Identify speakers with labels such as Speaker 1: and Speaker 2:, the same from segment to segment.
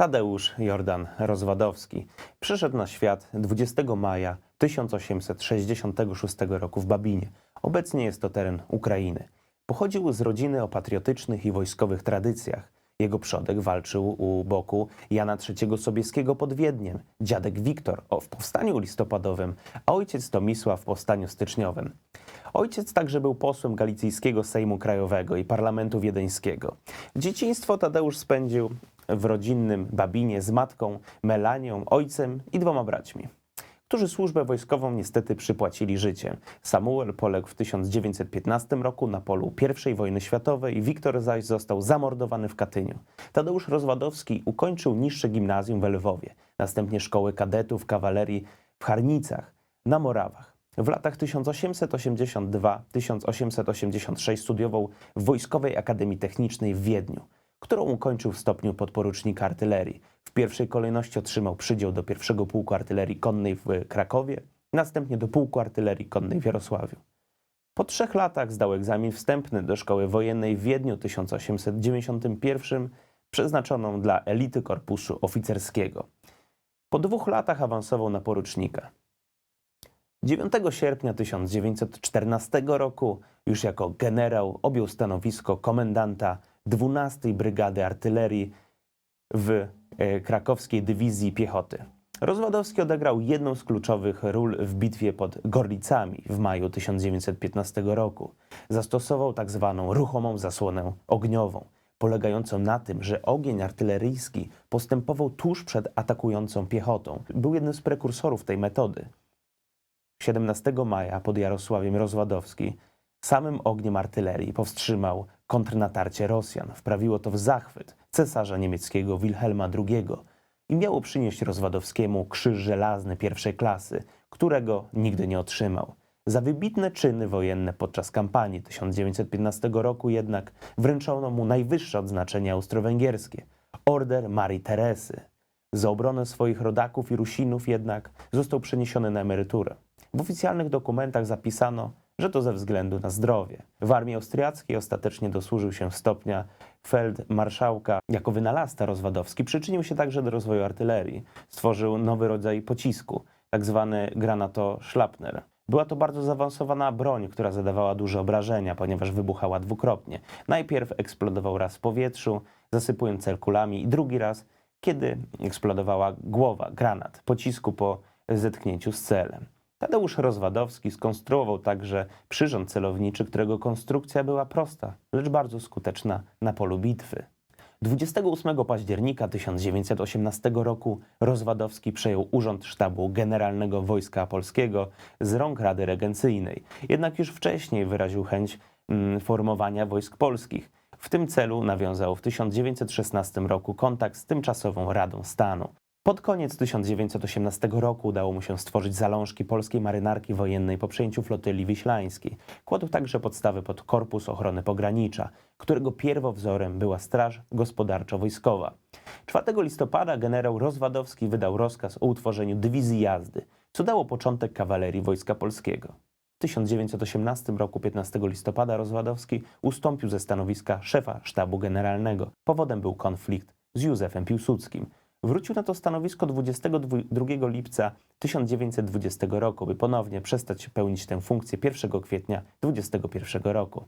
Speaker 1: Tadeusz Jordan Rozwadowski przyszedł na świat 20 maja 1866 roku w Babinie. Obecnie jest to teren Ukrainy. Pochodził z rodziny o patriotycznych i wojskowych tradycjach. Jego przodek walczył u boku Jana III Sobieskiego pod Wiedniem, dziadek Wiktor w powstaniu listopadowym, a ojciec Tomisław w powstaniu styczniowym. Ojciec także był posłem Galicyjskiego Sejmu Krajowego i Parlamentu Wiedeńskiego. Dzieciństwo Tadeusz spędził w rodzinnym Babinie z matką Melanią, ojcem i dwoma braćmi którzy służbę wojskową niestety przypłacili życiem. Samuel poległ w 1915 roku na polu I wojny światowej, Wiktor zaś został zamordowany w Katyniu. Tadeusz Rozwadowski ukończył niższe gimnazjum w Lwowie, następnie szkołę kadetów kawalerii w Charnicach na Morawach. W latach 1882-1886 studiował w Wojskowej Akademii Technicznej w Wiedniu którą ukończył w stopniu podporucznika artylerii. W pierwszej kolejności otrzymał przydział do pierwszego pułku artylerii konnej w Krakowie, następnie do pułku artylerii konnej w Jarosławiu. Po trzech latach zdał egzamin wstępny do szkoły wojennej w Wiedniu 1891, przeznaczoną dla elity korpusu oficerskiego. Po dwóch latach awansował na porucznika. 9 sierpnia 1914 roku, już jako generał, objął stanowisko komendanta 12 Brygady Artylerii w e, krakowskiej dywizji piechoty. Rozwadowski odegrał jedną z kluczowych ról w bitwie pod Gorlicami w maju 1915 roku. Zastosował tak zwaną ruchomą zasłonę ogniową, polegającą na tym, że ogień artyleryjski postępował tuż przed atakującą piechotą. Był jednym z prekursorów tej metody. 17 maja pod Jarosławiem Rozwadowski samym ogniem artylerii powstrzymał kontrnatarcie Rosjan. Wprawiło to w zachwyt cesarza niemieckiego Wilhelma II i miało przynieść Rozwadowskiemu krzyż żelazny pierwszej klasy, którego nigdy nie otrzymał. Za wybitne czyny wojenne podczas kampanii 1915 roku jednak wręczono mu najwyższe odznaczenie austro-węgierskie Order Marii Teresy. Za obronę swoich rodaków i Rusinów jednak został przeniesiony na emeryturę. W oficjalnych dokumentach zapisano, że to ze względu na zdrowie. W armii austriackiej ostatecznie dosłużył się stopnia feldmarszałka. Jako wynalazca Rozwadowski przyczynił się także do rozwoju artylerii. Stworzył nowy rodzaj pocisku, tak zwany granato-szlapner. Była to bardzo zaawansowana broń, która zadawała duże obrażenia, ponieważ wybuchała dwukrotnie. Najpierw eksplodował raz w powietrzu, zasypując cel kulami, i drugi raz, kiedy eksplodowała głowa, granat, pocisku po zetknięciu z celem. Tadeusz Rozwadowski skonstruował także przyrząd celowniczy, którego konstrukcja była prosta, lecz bardzo skuteczna na polu bitwy. 28 października 1918 roku Rozwadowski przejął urząd sztabu Generalnego Wojska Polskiego z rąk Rady Regencyjnej. Jednak już wcześniej wyraził chęć mm, formowania wojsk polskich. W tym celu nawiązał w 1916 roku kontakt z tymczasową Radą Stanu. Pod koniec 1918 roku udało mu się stworzyć zalążki polskiej marynarki wojennej po przejęciu flotyli wiślańskiej. Kładł także podstawy pod Korpus Ochrony Pogranicza, którego pierwowzorem była Straż Gospodarczo-Wojskowa. 4 listopada generał Rozwadowski wydał rozkaz o utworzeniu dywizji jazdy, co dało początek kawalerii Wojska Polskiego. W 1918 roku 15 listopada Rozwadowski ustąpił ze stanowiska szefa sztabu generalnego. Powodem był konflikt z Józefem Piłsudskim. Wrócił na to stanowisko 22 lipca 1920 roku, by ponownie przestać pełnić tę funkcję 1 kwietnia 21 roku.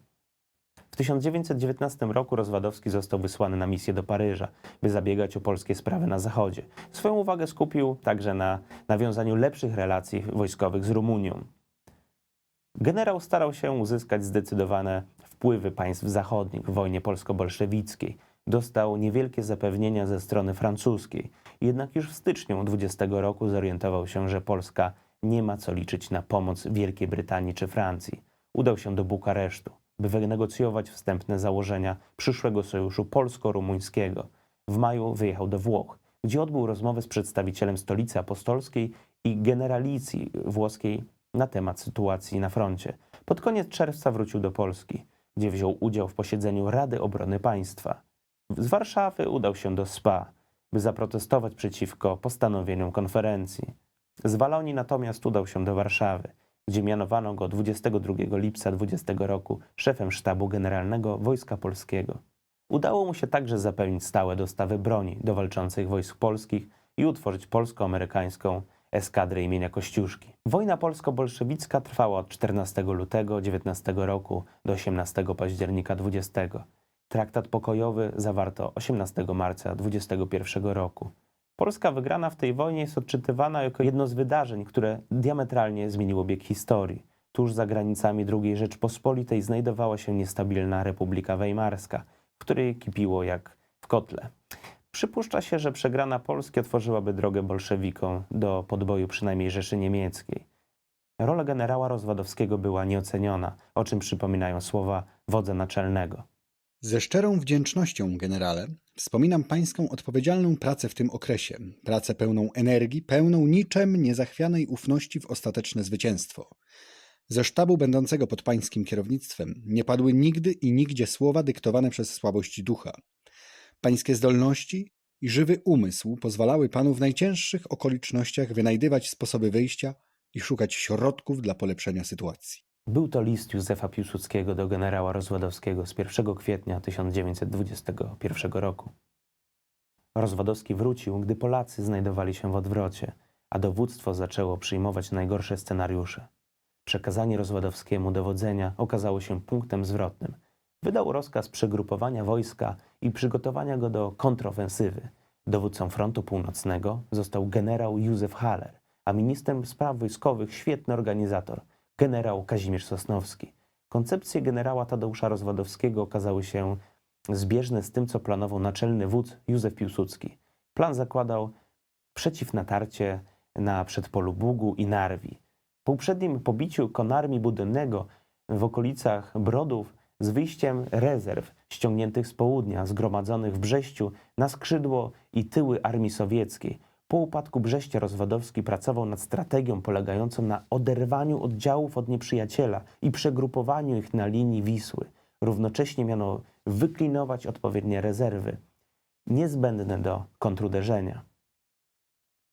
Speaker 1: W 1919 roku Rozwadowski został wysłany na misję do Paryża, by zabiegać o polskie sprawy na Zachodzie. Swoją uwagę skupił także na nawiązaniu lepszych relacji wojskowych z Rumunią. Generał starał się uzyskać zdecydowane wpływy państw zachodnich w wojnie polsko-bolszewickiej. Dostał niewielkie zapewnienia ze strony francuskiej. Jednak już w styczniu 20 roku zorientował się, że Polska nie ma co liczyć na pomoc Wielkiej Brytanii czy Francji. Udał się do Bukaresztu, by wynegocjować wstępne założenia przyszłego sojuszu polsko-rumuńskiego. W maju wyjechał do Włoch, gdzie odbył rozmowę z przedstawicielem stolicy apostolskiej i generalicji włoskiej na temat sytuacji na froncie. Pod koniec czerwca wrócił do Polski, gdzie wziął udział w posiedzeniu Rady Obrony Państwa. Z Warszawy udał się do SPA, by zaprotestować przeciwko postanowieniom konferencji. Z Walonii natomiast udał się do Warszawy, gdzie mianowano go 22 lipca 20 roku szefem sztabu generalnego Wojska Polskiego. Udało mu się także zapewnić stałe dostawy broni do walczących wojsk polskich i utworzyć polsko-amerykańską eskadrę imienia Kościuszki. Wojna polsko-bolszewicka trwała od 14 lutego 19 roku do 18 października 20. Traktat pokojowy zawarto 18 marca 21 roku. Polska wygrana w tej wojnie jest odczytywana jako jedno z wydarzeń, które diametralnie zmieniło bieg historii. Tuż za granicami II Rzeczpospolitej znajdowała się niestabilna Republika Weimarska, w której kipiło jak w kotle. Przypuszcza się, że przegrana Polski otworzyłaby drogę bolszewikom do podboju przynajmniej Rzeszy Niemieckiej. Rola generała Rozwadowskiego była nieoceniona, o czym przypominają słowa wodza naczelnego.
Speaker 2: Ze szczerą wdzięcznością, generale, wspominam pańską odpowiedzialną pracę w tym okresie. Pracę pełną energii, pełną niczym niezachwianej ufności w ostateczne zwycięstwo. Ze sztabu będącego pod pańskim kierownictwem nie padły nigdy i nigdzie słowa dyktowane przez słabości ducha. Pańskie zdolności i żywy umysł pozwalały panu w najcięższych okolicznościach wynajdywać sposoby wyjścia i szukać środków dla polepszenia sytuacji.
Speaker 1: Był to list Józefa Piłsudskiego do generała Rozwadowskiego z 1 kwietnia 1921 roku. Rozwadowski wrócił, gdy Polacy znajdowali się w odwrocie, a dowództwo zaczęło przyjmować najgorsze scenariusze. Przekazanie Rozwadowskiemu dowodzenia okazało się punktem zwrotnym. Wydał rozkaz przegrupowania wojska i przygotowania go do kontrofensywy. Dowódcą frontu północnego został generał Józef Haller, a ministrem spraw wojskowych świetny organizator – generał Kazimierz Sosnowski. Koncepcje generała Tadeusza Rozwadowskiego okazały się zbieżne z tym, co planował naczelny wódz Józef Piłsudski. Plan zakładał przeciwnatarcie na przedpolu Bugu i Narwi. Po uprzednim pobiciu konarmi budynnego w okolicach Brodów z wyjściem rezerw ściągniętych z południa, zgromadzonych w Brześciu na skrzydło i tyły armii sowieckiej – po upadku Brześcia Rozwadowski pracował nad strategią polegającą na oderwaniu oddziałów od nieprzyjaciela i przegrupowaniu ich na linii Wisły. Równocześnie miano wyklinować odpowiednie rezerwy, niezbędne do kontruderzenia.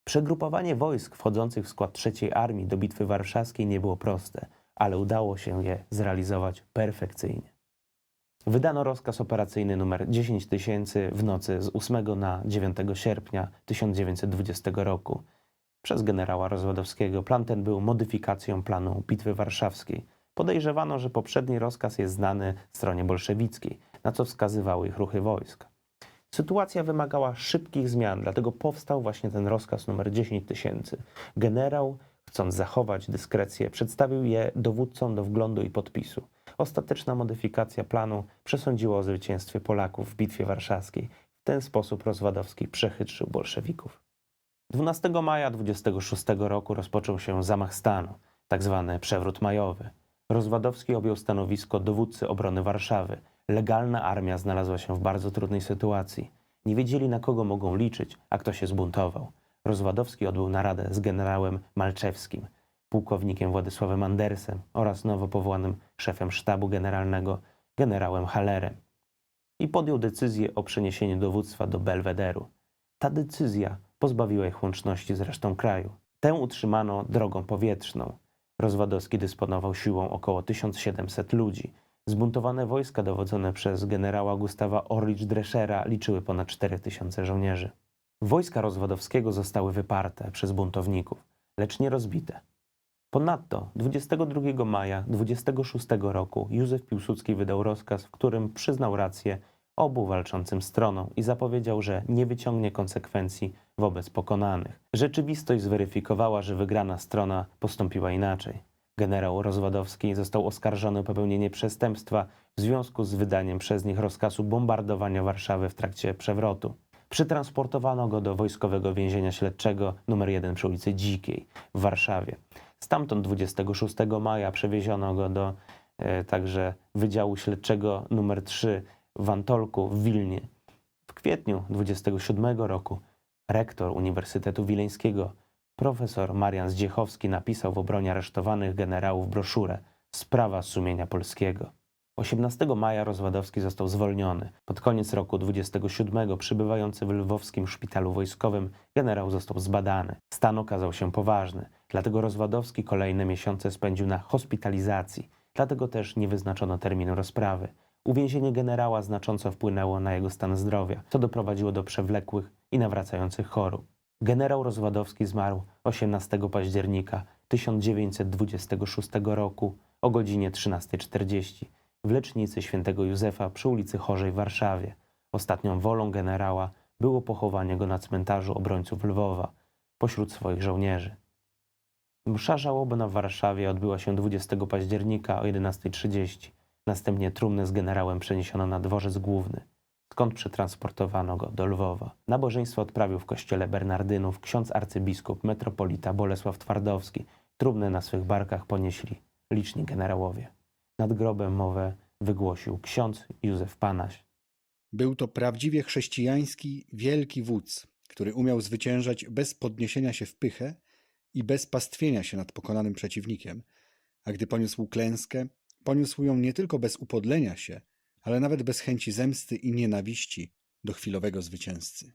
Speaker 1: Przegrupowanie wojsk wchodzących w skład trzeciej armii do Bitwy Warszawskiej nie było proste, ale udało się je zrealizować perfekcyjnie. Wydano rozkaz operacyjny numer 10 tysięcy w nocy z 8 na 9 sierpnia 1920 roku przez generała Rozwadowskiego. Plan ten był modyfikacją planu Bitwy Warszawskiej. Podejrzewano, że poprzedni rozkaz jest znany stronie bolszewickiej, na co wskazywały ich ruchy wojsk. Sytuacja wymagała szybkich zmian, dlatego powstał właśnie ten rozkaz numer 10 tysięcy. Generał, chcąc zachować dyskrecję, przedstawił je dowódcom do wglądu i podpisu. Ostateczna modyfikacja planu przesądziła o zwycięstwie Polaków w Bitwie Warszawskiej. W ten sposób Rozwadowski przechytrzył bolszewików. 12 maja 26 roku rozpoczął się zamach stanu, tzw. Tak przewrót majowy. Rozwadowski objął stanowisko dowódcy obrony Warszawy. Legalna armia znalazła się w bardzo trudnej sytuacji. Nie wiedzieli, na kogo mogą liczyć, a kto się zbuntował. Rozwadowski odbył naradę z generałem Malczewskim – pułkownikiem Władysławem Andersem oraz nowo powołanym szefem sztabu generalnego generałem Hallerem i podjął decyzję o przeniesieniu dowództwa do Belwederu. Ta decyzja pozbawiła ich łączności z resztą kraju. Tę utrzymano drogą powietrzną. Rozwadowski dysponował siłą około 1700 ludzi. Zbuntowane wojska dowodzone przez generała Gustawa Orlicz-Dreschera liczyły ponad 4000 żołnierzy. Wojska Rozwadowskiego zostały wyparte przez buntowników, lecz nie rozbite. Ponadto 22 maja 26 roku Józef Piłsudski wydał rozkaz, w którym przyznał rację obu walczącym stronom i zapowiedział, że nie wyciągnie konsekwencji wobec pokonanych. Rzeczywistość zweryfikowała, że wygrana strona postąpiła inaczej. Generał Rozwadowski został oskarżony o popełnienie przestępstwa w związku z wydaniem przez nich rozkazu bombardowania Warszawy w trakcie przewrotu. Przytransportowano go do wojskowego więzienia śledczego nr 1 przy ulicy Dzikiej w Warszawie. Stamtąd 26 maja przewieziono go do e, także Wydziału Śledczego nr 3 w Antolku w Wilnie. W kwietniu 27 roku rektor Uniwersytetu Wileńskiego profesor Marian Zdziechowski napisał w obronie aresztowanych generałów broszurę Sprawa sumienia polskiego. 18 maja Rozwadowski został zwolniony. Pod koniec roku 27 przybywający w lwowskim szpitalu wojskowym generał został zbadany. Stan okazał się poważny, dlatego Rozwadowski kolejne miesiące spędził na hospitalizacji. Dlatego też nie wyznaczono terminu rozprawy. Uwięzienie generała znacząco wpłynęło na jego stan zdrowia, co doprowadziło do przewlekłych i nawracających chorób. Generał Rozwadowski zmarł 18 października 1926 roku o godzinie 13.40 w lecznicy świętego Józefa przy ulicy Chorzej w Warszawie. Ostatnią wolą generała było pochowanie go na cmentarzu obrońców Lwowa pośród swoich żołnierzy. Msza żałobna w Warszawie odbyła się 20 października o 11.30. Następnie trumnę z generałem przeniesiono na dworzec główny, skąd przetransportowano go do Lwowa. Nabożeństwo odprawił w kościele Bernardynów ksiądz arcybiskup metropolita Bolesław Twardowski. Trumnę na swych barkach ponieśli liczni generałowie. Nad grobem mowę wygłosił ksiądz Józef Panaś.
Speaker 2: Był to prawdziwie chrześcijański, wielki wódz, który umiał zwyciężać bez podniesienia się w pychę i bez pastwienia się nad pokonanym przeciwnikiem, a gdy poniósł klęskę, poniósł ją nie tylko bez upodlenia się, ale nawet bez chęci zemsty i nienawiści do chwilowego zwycięzcy.